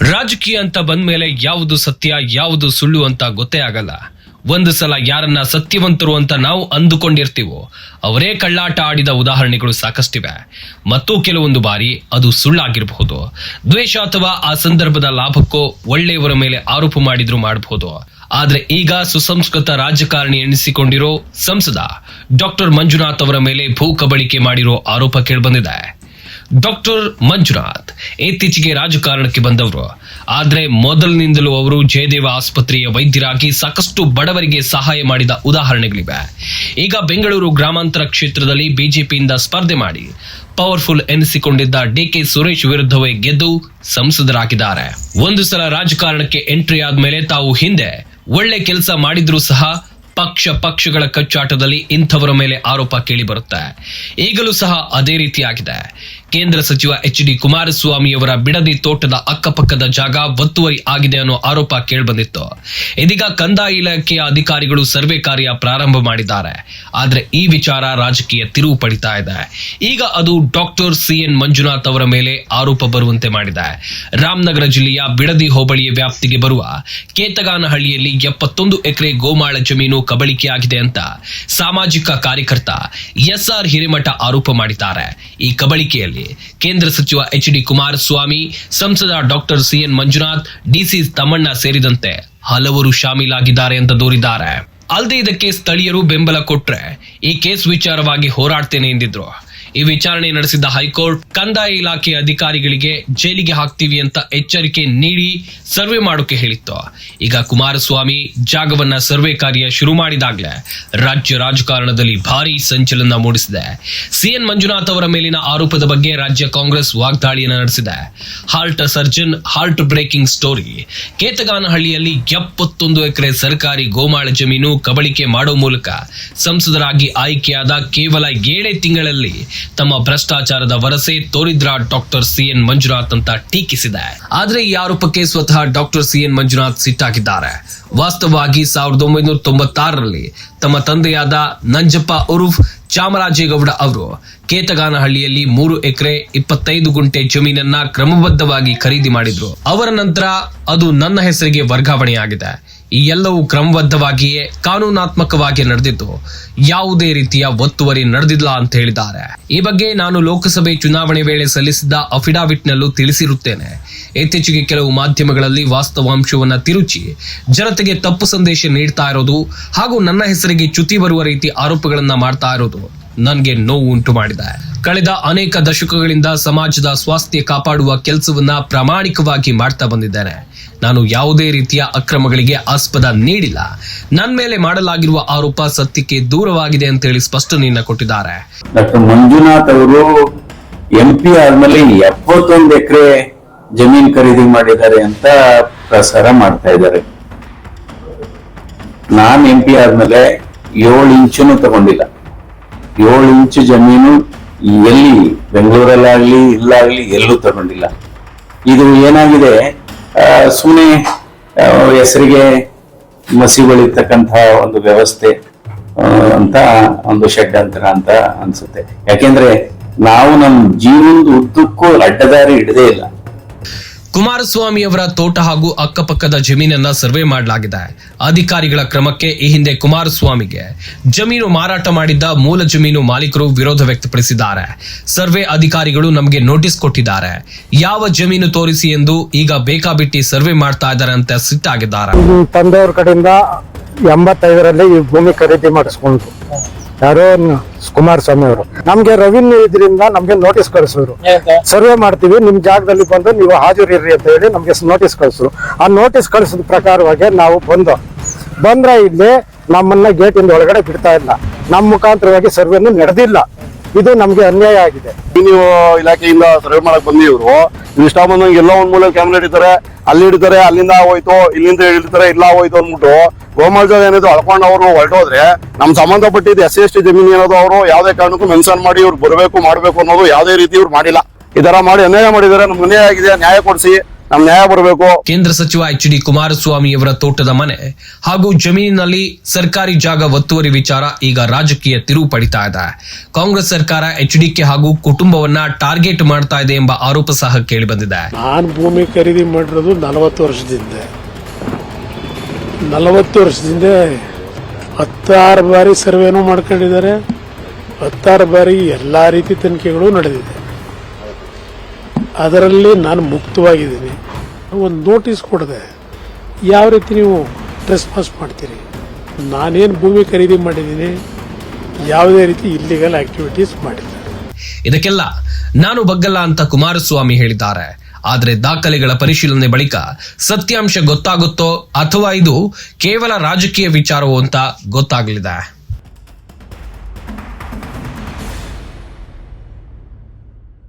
ರಾಜಕೀಯ ಅಂತ ಬಂದ್ಮೇಲೆ ಯಾವುದು ಸತ್ಯ, ಯಾವುದು ಸುಳ್ಳು ಅಂತ ಗೊತ್ತೇ ಆಗಲ್ಲ. ಒಂದು ಸಲ ಯಾರನ್ನ ಸತ್ಯವಂತರು ಅಂತ ನಾವು ಅಂದುಕೊಂಡಿರ್ತೀವೋ, ಅವರೇ ಕಳ್ಳಾಟ ಆಡಿದ ಉದಾಹರಣೆಗಳು ಸಾಕಷ್ಟಿವೆ. ಮತ್ತು ಕೆಲವೊಂದು ಬಾರಿ ಅದು ಸುಳ್ಳಾಗಿರಬಹುದು. ದ್ವೇಷ ಅಥವಾ ಆ ಸಂದರ್ಭದ ಲಾಭಕ್ಕೋ ಒಳ್ಳೆಯವರ ಮೇಲೆ ಆರೋಪ ಮಾಡಿದ್ರು ಮಾಡಬಹುದು. ಆದ್ರೆ ಈಗ ಸುಸಂಸ್ಕೃತ ರಾಜಕಾರಣಿ ಎನಿಸಿಕೊಂಡಿರೋ ಸಂಸದ ಡಾಕ್ಟರ್ ಮಂಜುನಾಥ್ ಅವರ ಮೇಲೆ ಭೂ ಕಬಳಿಕೆ ಮಾಡಿರೋ ಆರೋಪ ಕೇಳಿಬಂದಿದೆ. ಡಾಕ್ಟರ್ ಮಂಜುನಾಥ್ ಇತ್ತೀಚೆಗೆ ರಾಜಕಾರಣಕ್ಕೆ ಬಂದವರು. ಆದ್ರೆ ಮೊದಲಿನಿಂದಲೂ ಅವರು ಜಯದೇವ ಆಸ್ಪತ್ರೆಯ ವೈದ್ಯರಾಗಿ ಸಾಕಷ್ಟು ಬಡವರಿಗೆ ಸಹಾಯ ಮಾಡಿದ ಉದಾಹರಣೆಗಳಿವೆ. ಈಗ ಬೆಂಗಳೂರು ಗ್ರಾಮಾಂತರ ಕ್ಷೇತ್ರದಲ್ಲಿ ಬಿಜೆಪಿಯಿಂದ ಸ್ಪರ್ಧೆ ಮಾಡಿ ಪವರ್ಫುಲ್ ಎನಿಸಿಕೊಂಡಿದ್ದ ಡಿಕೆ ಸುರೇಶ್ ವಿರುದ್ಧವೇ ಗೆದ್ದು ಸಂಸದರಾಗಿದ್ದಾರೆ. ಒಂದು ಸಲ ರಾಜಕಾರಣಕ್ಕೆ ಎಂಟ್ರಿ ಆದ್ಮೇಲೆ ತಾವು ಹಿಂದೆ ಒಳ್ಳೆ ಕೆಲಸ ಮಾಡಿದ್ರೂ ಸಹ ಪಕ್ಷ ಪಕ್ಷಗಳ ಕಚ್ಚಾಟದಲ್ಲಿ ಇಂಥವರ ಮೇಲೆ ಆರೋಪ ಕೇಳಿ ಬರುತ್ತೆ. ಈಗಲೂ ಸಹ ಅದೇ ರೀತಿಯಾಗಿದೆ. ಕೇಂದ್ರ ಸಚಿವ ಎಚ್ ಡಿ ಕುಮಾರಸ್ವಾಮಿಯವರ ಬಿಡದಿ ತೋಟದ ಅಕ್ಕಪಕ್ಕದ ಜಾಗ ಒತ್ತುವರಿ ಆಗಿದೆ ಅನ್ನೋ ಆರೋಪ ಕೇಳಿಬಂದಿತ್ತು. ಇದೀಗ ಕಂದಾಯ ಇಲಾಖೆಯ ಅಧಿಕಾರಿಗಳು ಸರ್ವೆ ಕಾರ್ಯ ಪ್ರಾರಂಭ ಮಾಡಿದ್ದಾರೆ. ಆದ್ರೆ ಈ ವಿಚಾರ ರಾಜಕೀಯ ತಿರುವು ಪಡಿತಾ ಇದೆ. ಈಗ ಅದು ಡಾಕ್ಟರ್ ಸಿ ಎನ್ ಮಂಜುನಾಥ್ ಅವರ ಮೇಲೆ ಆರೋಪ ಬರುವಂತೆ ಮಾಡಿದೆ. ರಾಮನಗರ ಜಿಲ್ಲೆಯ ಬಿಡದಿ ಹೋಬಳಿಯ ವ್ಯಾಪ್ತಿಗೆ ಬರುವ ಕೇತಗಾನಹಳ್ಳಿಯಲ್ಲಿ ಎಪ್ಪತ್ತೊಂದು ಎಕರೆ ಗೋಮಾಳ ಜಮೀನು ಕಬಳಿಕೆಯಾಗಿದೆ ಅಂತ ಸಾಮಾಜಿಕ ಕಾರ್ಯಕರ್ತ ಎಸ್ ಆರ್ ಹಿರೇಮಠ ಆರೋಪ ಮಾಡಿದ್ದಾರೆ. ಈ ಕಬಳಿಕೆಯಲ್ಲಿ ಕೇಂದ್ರ ಸಚಿವ ಎಚ್ ಡಿ ಕುಮಾರಸ್ವಾಮಿ, ಸಂಸದ doctor C N Manjunath, D C Thammanna ಸೇರಿದಂತೆ ಹಲವರು ಶಾಮೀಲಾಗಿದ್ದಾರೆ ಅಂತ ದೂರಿದ್ದಾರೆ. ಅಲ್ಲದೆ ಇದಕ್ಕೆ ಸ್ಥಳೀಯರು ಬೆಂಬಲ ಕೊಟ್ರೆ ಈ ಕೇಸ್ ವಿಚಾರವಾಗಿ ಹೋರಾಡ್ತೇನೆ ಎಂದಿದ್ರು. ಈ ವಿಚಾರಣೆ ನಡೆಸಿದ್ದ ಹೈಕೋರ್ಟ್, ಕಂದಾಯ ಇಲಾಖೆ ಅಧಿಕಾರಿಗಳಿಗೆ ಜೈಲಿಗೆ ಹಾಕ್ತೀವಿ ಅಂತ ಎಚ್ಚರಿಕೆ ನೀಡಿ ಸರ್ವೆ ಮಾಡೋಕೆ ಹೇಳಿತ್ತು. ಈಗ ಕುಮಾರಸ್ವಾಮಿ ಜಾಗವನ್ನ ಸರ್ವೆ ಕಾರ್ಯ ಶುರು ಮಾಡಿದಾಗಲೇ ರಾಜ್ಯ ರಾಜಕಾರಣದಲ್ಲಿ ಭಾರಿ ಸಂಚಲನ ಮೂಡಿಸಿದೆ. ಸಿಎನ್ ಮಂಜುನಾಥ್ ಅವರ ಮೇಲಿನ ಆರೋಪದ ಬಗ್ಗೆ ರಾಜ್ಯ ಕಾಂಗ್ರೆಸ್ ವಾಗ್ದಾಳಿಯನ್ನು ನಡೆಸಿದೆ. Heart surgeon heart breaking story. ಕೇತಗಾನಹಳ್ಳಿಯಲ್ಲಿ ಎಪ್ಪತ್ತೊಂದು ಎಕರೆ ಸರ್ಕಾರಿ ಗೋಮಾಳ ಜಮೀನು ಕಬಳಿಕೆ ಮಾಡೋ ಮೂಲಕ ಸಂಸದರಾಗಿ ಆಯ್ಕೆಯಾದ ಕೇವಲ ಏಳೇ ತಿಂಗಳಲ್ಲಿ ತಮ್ಮ ಭ್ರಷ್ಟಾಚಾರದ ವರಸೆ ತೋರಿದ್ರ ಡಾಕ್ಟರ್ ಸಿ ಎನ್ ಮಂಜುನಾಥ್ ಅಂತ ಟೀಕಿಸಿದೆ. ಆದ್ರೆ ಈ ಆರೋಪಕ್ಕೆ ಸ್ವತಃ ಡಾಕ್ಟರ್ ಸಿಎನ್ ಮಂಜುನಾಥ್ ಸಿಟ್ಟಾಗಿದ್ದಾರೆ. ವಾಸ್ತವವಾಗಿ ಸಾವಿರದ ಒಂಬೈನೂರ ತೊಂಬತ್ತಾರರಲ್ಲಿ ತಮ್ಮ ತಂದೆಯಾದ ನಂಜಪ್ಪ ಉರುಫ್ ಚಾಮರಾಜೇಗೌಡ ಅವರು ಕೇತಗಾನಹಳ್ಳಿಯಲ್ಲಿ ಮೂರು ಎಕರೆ ಇಪ್ಪತ್ತೈದು ಗುಂಟೆ ಜಮೀನನ್ನ ಕ್ರಮಬದ್ಧವಾಗಿ ಖರೀದಿ ಮಾಡಿದ್ರು. ಅವರ ನಂತರ ಅದು ನನ್ನ ಹೆಸರಿಗೆ ವರ್ಗಾವಣೆಯಾಗಿದೆ. ಎಲ್ಲವೂ ಕ್ರಮಬದ್ಧವಾಗಿಯೇ ಕಾನೂನಾತ್ಮಕವಾಗಿ ನಡೆದಿದ್ದು, ಯಾವುದೇ ರೀತಿಯ ಒತ್ತುವರಿ ನಡೆದಿಲ್ಲ ಅಂತ ಹೇಳಿದ್ದಾರೆ. ಈ ಬಗ್ಗೆ ನಾನು ಲೋಕಸಭೆ ಚುನಾವಣೆ ವೇಳೆ ಸಲ್ಲಿಸಿದ್ದ ಅಫಿಡಾವಿಟ್ನಲ್ಲೂ ತಿಳಿಸಿರುತ್ತೇನೆ. ಇತ್ತೀಚೆಗೆ ಕೆಲವು ಮಾಧ್ಯಮಗಳಲ್ಲಿ ವಾಸ್ತವಾಂಶವನ್ನ ತಿರುಚಿ, ಜನತೆಗೆ ತಪ್ಪು ಸಂದೇಶ ನೀಡ್ತಾ ಇರೋದು ಹಾಗೂ ನನ್ನ ಹೆಸರಿಗೆ ಚ್ಯುತಿ ಬರುವ ರೀತಿ ಆರೋಪಗಳನ್ನ ಮಾಡ್ತಾ ಇರೋದು ನನಗೆ ನೋವು ಉಂಟು ಮಾಡಿದೆ. ಕಳೆದ ಅನೇಕ ದಶಕಗಳಿಂದ ಸಮಾಜದ ಸ್ವಾಸ್ಥ್ಯ ಕಾಪಾಡುವ ಕೆಲಸವನ್ನ ಪ್ರಾಮಾಣಿಕವಾಗಿ ಮಾಡ್ತಾ ಬಂದಿದ್ದೇನೆ. ನಾನು ಯಾವುದೇ ರೀತಿಯ ಅಕ್ರಮಗಳಿಗೆ ಆಸ್ಪದ ನೀಡಿಲ್ಲ. ನನ್ನ ಮೇಲೆ ಮಾಡಲಾಗಿರುವ ಆರೋಪ ಸತ್ಯಕ್ಕೆ ದೂರವಾಗಿದೆ ಅಂತ ಹೇಳಿ ಸ್ಪಷ್ಟನೆಯನ್ನ ಕೊಟ್ಟಿದ್ದಾರೆ. ಡಾಕ್ಟರ್ ಮಂಜುನಾಥ್ ಅವರು ಎಂ ಪಿ ಆದ್ಮೇಲೆ ಎಪ್ಪತ್ತೊಂದು ಎಕರೆ ಜಮೀನ್ ಖರೀದಿ ಮಾಡಿದ್ದಾರೆ ಅಂತ ಪ್ರಸಾರ ಮಾಡ್ತಾ ಇದ್ದಾರೆ. ನಾನ್ ಎಂ ಪಿ ಆದ್ಮೇಲೆ ಏಳು ಇಂಚುನು ತಗೊಂಡಿಲ್ಲ. ಏಳು ಇಂಚು ಜಮೀನು ಎಲ್ಲಿ ಬೆಂಗಳೂರಲ್ಲಾಗ್ಲಿ ಇಲ್ಲಾಗ್ಲಿ ಎಲ್ಲೂ ತಗೊಂಡಿಲ್ಲ. ಇದು ಏನಾಗಿದೆ? ಸುಮ್ಮನೆ ಹೆಸರಿಗೆ ಮಸಿಗಳಿರ್ತಕ್ಕಂತಹ ಒಂದು ವ್ಯವಸ್ಥೆ ಅಂತ ಒಂದು ಷಡ್ಯಂತ್ರ ಅಂತ ಅನ್ಸುತ್ತೆ. ಯಾಕೆಂದ್ರೆ, ನಾವು ನಮ್ಮ ಜೀವನದ ಉದ್ದಕ್ಕೂ ಅಡ್ಡದಾರಿ ಹಿಡದೇ ಇಲ್ಲ. ಕುಮಾರಸ್ವಾಮಿ ಅವರ ತೋಟ ಹಾಗೂ ಅಕ್ಕಪಕ್ಕದ ಜಮೀನನ್ನ ಸರ್ವೆ ಮಾಡಲಾಗಿದೆ. ಅಧಿಕಾರಿಗಳ ಕ್ರಮಕ್ಕೆ ಈ ಹಿಂದೆ ಕುಮಾರಸ್ವಾಮಿಗೆ ಜಮೀನು ಮಾರಾಟ ಮಾಡಿದ್ದ ಮೂಲ ಜಮೀನು ಮಾಲೀಕರು ವಿರೋಧ ವ್ಯಕ್ತಪಡಿಸಿದ್ದಾರೆ. ಸರ್ವೆ ಅಧಿಕಾರಿಗಳು ನಮಗೆ ನೋಟಿಸ್ ಕೊಟ್ಟಿದ್ದಾರೆ. ಯಾವ ಜಮೀನು ತೋರಿಸಿ ಎಂದು ಈಗ ಬೇಕಾಬಿಟ್ಟಿ ಸರ್ವೆ ಮಾಡ್ತಾ ಇದ್ದಾರೆ ಅಂತ ಸಿಟ್ಟಾಗಿದ್ದಾರೆ. ಕಡೆಯಿಂದ ಎಂಬತ್ತೈದರಲ್ಲಿ ಈ ಭೂಮಿ ಖರೀದಿ ಮಾಡಿಸ್ಕೊಂಡ್ರು. ಯಾರೋ ಕುಮಾರ ಸ್ವಾಮಿ ಅವರು. ನಮ್ಗೆ ರೆವಿನ್ಯೂ ಇದರಿಂದ ನಮ್ಗೆ ನೋಟಿಸ್ ಕಳಿಸಿದ್ರು ಸರ್ವೆ ಮಾಡ್ತೀವಿ ನಿಮ್ ಜಾಗದಲ್ಲಿ ಬಂದು ನೀವು ಹಾಜರಿರ್ರಿ ಅಂತ ಹೇಳಿ ನಮ್ಗೆ ನೋಟಿಸ್ ಕಳಿಸಿದ್ರು ಆ ನೋಟಿಸ್ ಕಳಿಸಿದ ಪ್ರಕಾರವಾಗಿ ನಾವು ಬಂದು ಬಂದ್ರೆ ಇಲ್ಲಿ ನಮ್ಮನ್ನ ಗೇಟಿಂದ ಒಳಗಡೆ ಬಿಡ್ತಾ ಇಲ್ಲ. ನಮ್ಮ ಮುಖಾಂತರವಾಗಿ ಸರ್ವೆನು ನಡೆದಿಲ್ಲ. ಇದು ನಮ್ಗೆ ಅನ್ಯಾಯ ಆಗಿದೆ. ನೀವು ಇಲಾಖೆಯಿಂದ ಸರ್ವೆ ಮಾಡಕ್ ಬಂದಿ ಇವರು ಇಷ್ಟ ಬಂದಂಗೆ ಎಲ್ಲ ಒಂದ್ ಮೂಲ ಕ್ಯಾಮ್ರಾ ಹಿಡಿತಾರೆ, ಅಲ್ಲಿ ಹಿಡಿತಾರೆ, ಅಲ್ಲಿಂದ ಹೋಯ್ತು ಇಲ್ಲಿಂದ ಹಿಡಿತಾರೆ, ಇಲ್ಲ ಹೋಯ್ತು ಅಂದ್ಬಿಟ್ಟು ಗೋಮಾಳ ಏನಿದ್ರು ಅಳ್ಕೊಂಡು ಅವರು ಹೊರಟೋದ್ರೆ ನಮ್ ಸಂಬಂಧಪಟ್ಟಿದ್ದು ಎಸ್ ಸಿ, ಎಸ್ ಟಿ ಜಮೀನು ಏನಾದ್ರು ಅವರು ಯಾವ್ದೇ ಕಾರಣಕ್ಕೂ ಮೆನ್ಷನ್ ಮಾಡಿ ಇವ್ರು ಬರಬೇಕು, ಮಾಡ್ಬೇಕು ಅನ್ನೋದು ಯಾವ್ದೇ ರೀತಿ ಇವ್ರು ಮಾಡಿಲ್ಲ. ಈ ತರ ಮಾಡಿ ಅನ್ಯಾಯ ಮಾಡಿದ್ದಾರೆ, ನಮ್ಗೆ ಅನ್ಯಾಯ ಆಗಿದೆ, ನ್ಯಾಯ ಕೊಡಿಸಿ. ನಮ್ ನ್ಯಾಯ ಬರಬೇಕು ಕೇಂದ್ರ ಸಚಿವ ಎಚ್ ಡಿ ಕುಮಾರಸ್ವಾಮಿಯವರ ತೋಟದ ಮನೆ ಹಾಗೂ ಜಮೀನಿನಲ್ಲಿ ಸರ್ಕಾರಿ ಜಾಗ ಒತ್ತುವರಿ ವಿಚಾರ ಈಗ ರಾಜಕೀಯ ತಿರುವು ಪಡಿತಾ ಇದೆ. ಕಾಂಗ್ರೆಸ್ ಸರ್ಕಾರ ಎಚ್ ಡಿಕೆ ಹಾಗೂ ಕುಟುಂಬವನ್ನ ಟಾರ್ಗೆಟ್ ಮಾಡ್ತಾ ಇದೆ ಎಂಬ ಆರೋಪ ಸಹ ಕೇಳಿ ಬಂದಿದೆ ನಾನು ಭೂಮಿ ಖರೀದಿ ಮಾಡಿರೋದು ನಲವತ್ತು ವರ್ಷದಿಂದ. ನಲವತ್ತು ವರ್ಷದಿಂದ ಹತ್ತಾರು ಬಾರಿ ಸರ್ವೇನೂ ಮಾಡ್ಕೊಂಡಿದ್ದಾರೆ. ಹತ್ತಾರು ಬಾರಿ ಎಲ್ಲ ರೀತಿ ತನಿಖೆಗಳು ನಡೆದಿದೆ. ಅದರಲ್ಲಿ ನಾನು ಮುಕ್ತವಾಗಿದ್ದೀನಿ. ಒಂದು ನೋಟಿಸ್ ಕೊಡದೆ ಯಾವ ರೀತಿ ನೀವು ಡ್ರೆಸ್ ಪಾಸ್ ಮಾಡ್ತೀರಿ? ನಾನೇನು ಭೂಮಿ ಖರೀದಿ ಮಾಡಿದ್ದೀನಿ? ಯಾವುದೇ ರೀತಿ ಇಲ್ಲಿಗಲ್ ಆಕ್ಟಿವಿಟೀಸ್ ಮಾಡಿಲ್ಲ. ಇದಕ್ಕೆಲ್ಲ ನಾನು ಬಗ್ಗಲ್ಲ ಅಂತ ಕುಮಾರಸ್ವಾಮಿ ಹೇಳಿದ್ದಾರೆ. ಆದರೆ ದಾಖಲೆಗಳ ಪರಿಶೀಲನೆ ಬಳಿಕ ಸತ್ಯಾಂಶ ಗೊತ್ತಾಗುತ್ತೋ ಅಥವಾ ಇದು ಕೇವಲ ರಾಜಕೀಯ ವಿಚಾರವೋ ಅಂತ ಗೊತ್ತಾಗಲಿದೆ.